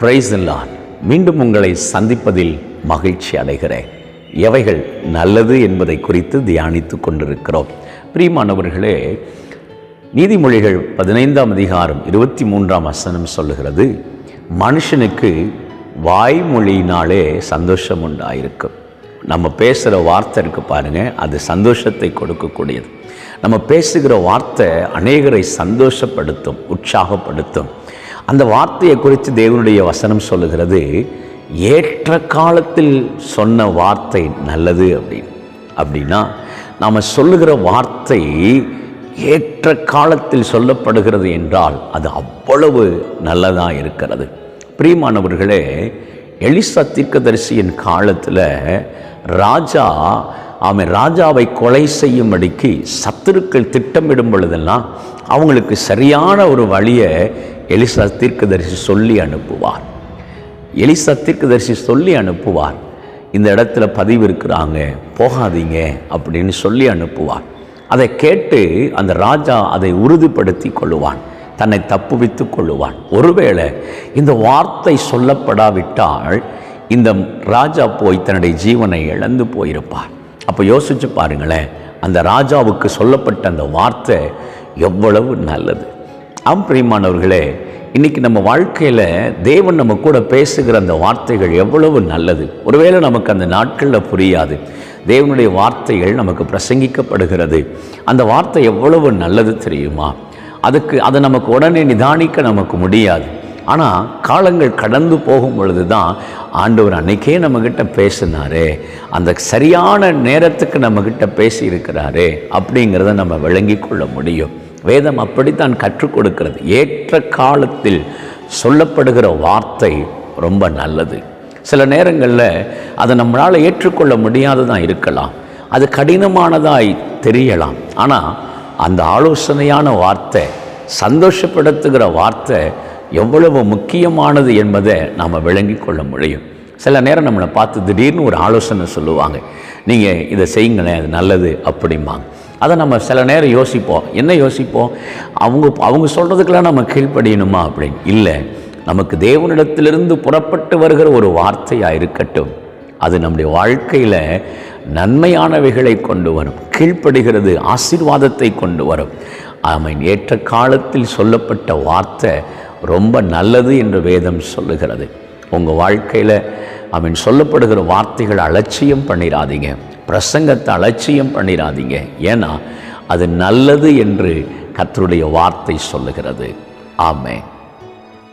Price இல்லான் மீண்டும் உங்களை சந்திப்பதில் மகிழ்ச்சி அடைகிறேன். எவைகள் நல்லது என்பதை குறித்து தியானித்து கொண்டிருக்கிறோம். பிரியமானவர்களே நீதிமொழிகள் பதினைந்தாம் அதிகாரம் இருபத்தி மூன்றாம் வசனம் சொல்லுகிறது மனுஷனுக்கு வாய்மொழியினாலே சந்தோஷம் உண்டாயிருக்கும். நம்ம பேசுகிற வார்த்தை இருக்கு பாருங்கள் அது சந்தோஷத்தை கொடுக்கக்கூடியது. நம்ம பேசுகிற வார்த்தை அநேகரை சந்தோஷப்படுத்தும் உற்சாகப்படுத்தும். அந்த வார்த்தையை குறித்து தேவனுடைய வசனம் சொல்லுகிறது ஏற்ற காலத்தில் சொன்ன வார்த்தை நல்லது அப்படின்னு. அப்படின்னா நாம் சொல்லுகிற வார்த்தை ஏற்ற காலத்தில் சொல்லப்படுகிறது என்றால் அது அவ்வளவு நல்லதாக இருக்கிறது. பிரியமானவர்களே எலிசா தீர்க்கதரிசியின் காலத்தில் ராஜா அவன் ராஜாவை கொலை செய்யும்படிக்கு சத்துருக்கள் திட்டமிடும் பொழுதெல்லாம் அவங்களுக்கு சரியான ஒரு வழியை எலிசா தீர்க்கதரிசி சொல்லி அனுப்புவார். எலிசா தீர்க்கதரிசி சொல்லி அனுப்புவார். இந்த இடத்துல பதிவு இருக்கிறாங்க. போகாதீங்க அப்படின்னு சொல்லி அனுப்புவார். அதை கேட்டு அந்த ராஜா அதை உறுதிப்படுத்தி கொள்ளுவான். தன்னை தப்புவித்து கொள்ளுவான். ஒருவேளை இந்த வார்த்தை சொல்லப்படாவிட்டால் இந்த ராஜா போய் தன்னுடைய ஜீவனை இழந்து போயிருப்பார். அப்போ யோசிச்சு பாருங்களேன் அந்த ராஜாவுக்கு சொல்லப்பட்ட அந்த வார்த்தை எவ்வளவு நல்லது. ஆம் பிரியமானவர்களே இன்னைக்கு நம்ம வாழ்க்கையில் தேவன் நம்ம கூட பேசுகிற அந்த வார்த்தைகள் எவ்வளவு நல்லது. ஒருவேளை நமக்கு அந்த நாட்களில் புரியாது. தேவனுடைய வார்த்தைகள் நமக்கு பிரசங்கிக்கப்படுகிறது. அந்த வார்த்தை எவ்வளவு நல்லது தெரியுமா? அதுக்கு அதை நமக்கு உடனே நிதானிக்க நமக்கு முடியாது. ஆனால் காலங்கள் கடந்து போகும் பொழுது தான் ஆண்டவர் அன்னைக்கே நம்மக்கிட்ட பேசினாரே அந்த சரியான நேரத்துக்கு நம்மக்கிட்ட பேசி இருக்கிறாரே அப்படிங்கிறத நம்ம விளங்கி கொள்ள முடியும். வேதம் அப்படித்தான் கற்றுக் கொடுக்கிறது. ஏற்ற காலத்தில் சொல்லப்படுகிற வார்த்தை ரொம்ப நல்லது. சில நேரங்களில் அதை நம்மளால் ஏற்றுக்கொள்ள முடியாததாக இருக்கலாம். அது கடினமானதாய் தெரியலாம். ஆனால் அந்த ஆலோசனையான வார்த்தை சந்தோஷப்படுத்துகிற வார்த்தை எவ்வளவு முக்கியமானது என்பதை நாம் விளங்கி கொள்ள முடியும். சில நேரம் நம்மளை பார்த்து திடீர்னு ஒரு ஆலோசனை சொல்லுவாங்க. நீங்கள் இதை செய்யுங்களேன் அது நல்லது அப்படிம்பாங்க. அதை நம்ம சில நேரம் யோசிப்போம். என்ன யோசிப்போம்? அவங்க அவங்க சொல்கிறதுக்கெல்லாம் நம்ம கீழ்ப்படியணுமா அப்படின்னு? இல்லை. நமக்கு தேவனிடத்திலிருந்து புறப்பட்டு வருகிற ஒரு வார்த்தையாக இருக்கட்டும். அது நம்முடைய வாழ்க்கையில் நன்மையானவைகளை கொண்டு வரும். கீழ்ப்படுகிறது ஆசீர்வாதத்தை கொண்டு வரும். அவன் ஏற்ற காலத்தில் சொல்லப்பட்ட வார்த்தை ரொம்ப நல்லது என்று வேதம் சொல்லுகிறது. உங்கள் வாழ்க்கையில் அவன் சொல்லப்படுகிற வார்த்தைகள் அலட்சியம் பண்ணிடாதீங்க பிரசங்கத்தை அலட்சியம் பண்ணிடாதீங்க ஏன்னா அது நல்லது என்று கத்தருடைய வார்த்தை சொல்லுகிறது. ஆமென்.